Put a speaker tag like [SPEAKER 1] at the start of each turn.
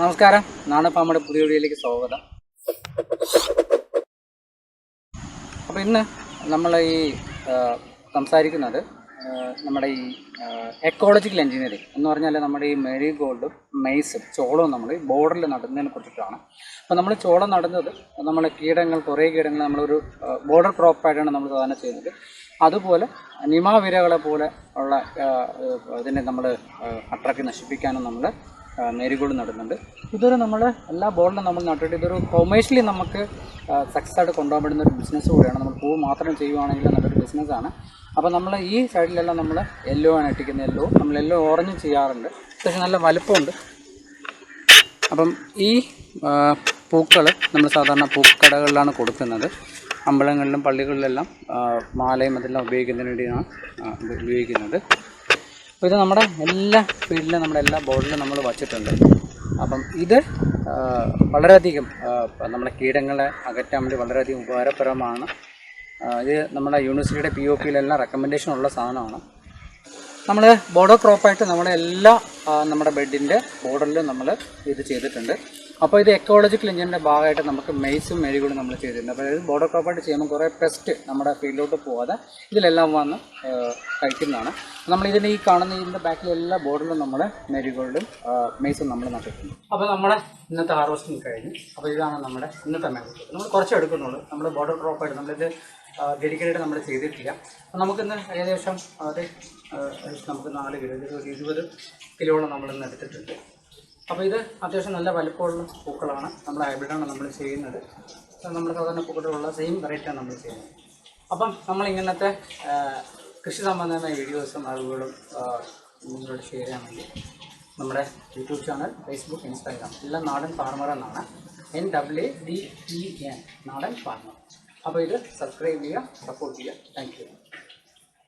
[SPEAKER 1] നമസ്കാരം. നാണപ്പാമ്മയുടെ പുതിയ വീഡിയോയിലേക്ക് സ്വാഗതം. അപ്പോൾ ഇന്ന് നമ്മൾ ഈ സംസാരിക്കുന്നത് നമ്മുടെ ഈ എക്കോളജിക്കൽ എഞ്ചിനീയറിംഗ് എന്ന് പറഞ്ഞാൽ നമ്മുടെ ഈ മെരി ഗോൾഡും മെയ്സും ചോളവും നമ്മൾ ബോർഡറിൽ നടുന്നതിനെ കുറിച്ചിട്ടാണ്. അപ്പോൾ നമ്മൾ ചോളം നടുന്നത് നമ്മളെ കീടങ്ങൾ കുറേ കീടങ്ങൾ നമ്മളൊരു ബോർഡർ ക്രോപ്പായിട്ടാണ് നമ്മൾ സാധാരണ ചെയ്യുന്നത്. അതുപോലെ നിമാവിരകളെ പോലെ ഉള്ള ഇതിനെ നമ്മൾ അട്രാക്കി നശിപ്പിക്കാനും നമ്മൾ മേരിഗോൾഡ് നടുന്നുണ്ട്. ഇതൊരു നമ്മൾ എല്ലാ ബോർഡിലും നമ്മൾ നട്ടിട്ട് ഇതൊരു കൊമേഴ്ഷ്യലി നമുക്ക് സക്സസ് ആയിട്ട് കൊണ്ടുപോകാൻ പറ്റുന്ന ഒരു ബിസിനസ് കൂടിയാണ്. നമ്മൾ പൂ മാത്രം ചെയ്യുവാണെങ്കിൽ നല്ലൊരു ബിസിനസ്സാണ് അപ്പോൾ നമ്മൾ ഈ സൈഡിലെല്ലാം നമ്മൾ യെല്ലോ ആണ് ഇട്ടിരിക്കുന്നത്. യെല്ലോ നമ്മൾ യെല്ലോ ഓറഞ്ച് ചെയ്യാറുണ്ട്. അത്യാവശ്യം നല്ല വലുപ്പമുണ്ട്. അപ്പം ഈ പൂക്കൾ നമ്മൾ സാധാരണ പൂക്കടകളിലാണ് കൊടുക്കുന്നത്. അമ്പലങ്ങളിലും പള്ളികളിലെല്ലാം മാലയും അതെല്ലാം ഉപയോഗിക്കുന്നതിന് വേണ്ടിയാണ് ഉപയോഗിക്കുന്നത്. അപ്പോൾ ഇത് നമ്മുടെ എല്ലാ ഫീൽഡിലും നമ്മുടെ എല്ലാ ബോർഡിലും നമ്മൾ വച്ചിട്ടുണ്ട്. അപ്പം ഇത് വളരെയധികം നമ്മുടെ കീടങ്ങളെ അകറ്റാൻ വേണ്ടി വളരെയധികം ഉപകാരപ്രദമാണ്. ഇത് നമ്മുടെ യൂണിവേഴ്സിറ്റിയുടെ പി ഒ പിയിലെല്ലാം റെക്കമെൻഡേഷൻ ഉള്ള സാധനമാണ്. നമ്മൾ ബോർഡർ ക്രോപ്പായിട്ട് നമ്മുടെ എല്ലാ നമ്മുടെ ബെഡിന്റെ ബോർഡറിലും നമ്മൾ ഇത് ചെയ്തിട്ടുണ്ട്. അപ്പോൾ ഇത് എക്കോളജിക്കൽ എഞ്ചിന്റെ ഭാഗമായിട്ട് നമുക്ക് മെയ്സും മെഴുകും നമ്മൾ ചെയ്തിട്ടുണ്ട്. അപ്പോൾ ഇത് ബോർഡർ ക്രോപ്പായിട്ട് ചെയ്യുമ്പോൾ കുറേ പെസ്റ്റ് നമ്മുടെ ഫീൽഡിലോട്ട് പോകാതെ ഇതിലെല്ലാം വന്ന് കഴിക്കുന്നതാണ്. നമ്മൾ ഇതിന്റെ ഈ കാണുന്ന ഇതിന്റെ ബാക്കിൽ എല്ലാ ബോർഡിലും നമ്മൾ മെരിഗോൾഡും മെയ്സും നമ്മൾ നട്ടിട്ടുണ്ട്. അപ്പോൾ നമ്മുടെ ഇന്നത്തെ ഹാർവസ്റ്റിംഗ് കഴിഞ്ഞു. അപ്പോൾ ഇതാണ് നമ്മുടെ ഇന്നത്തെ മെഴുകും നമ്മൾ കുറച്ച് എടുക്കുന്നുള്ളൂ. നമ്മൾ ബോർഡർ ക്രോപ്പായിട്ട് നമ്മളിത് ഡെഡിക്കേറ്റഡ് നമ്മൾ ചെയ്തിട്ടില്ല. അപ്പോൾ നമുക്കിന്ന് ഏകദേശം അത് നമുക്ക് നാല് കിലോ ഇരുപത് കിലോളം നമ്മളിന്ന് എടുത്തിട്ടുണ്ട്. അപ്പോൾ ഇത് അത്യാവശ്യം നല്ല വലിപ്പമുള്ള പൂക്കളാണ്. നമ്മൾ ഹൈബ്രിഡാണ് നമ്മൾ ചെയ്യുന്നത്. നമ്മൾ സാധാരണ പൂക്കളുള്ള സെയിം വെറൈറ്റിയാണ് നമ്മൾ ചെയ്യുന്നത്. അപ്പം നമ്മൾ ഇങ്ങനത്തെ കൃഷി സംബന്ധമായ വീഡിയോസും അറിവുകളും നിങ്ങളോട് ഷെയർ ചെയ്യാൻ വേണ്ടി നമ്മുടെ യൂട്യൂബ് ചാനൽ ഫേസ്ബുക്ക് ഇൻസ്റ്റാഗ്രാം എല്ലാം നാടൻ ഫാർമർ എന്നാണ്. N W D E N നാടൻ ഫാർമർ അപ്പോൾ ഇത് സബ്സ്ക്രൈബ് ചെയ്യുക സപ്പോർട്ട് ചെയ്യുക. Thank you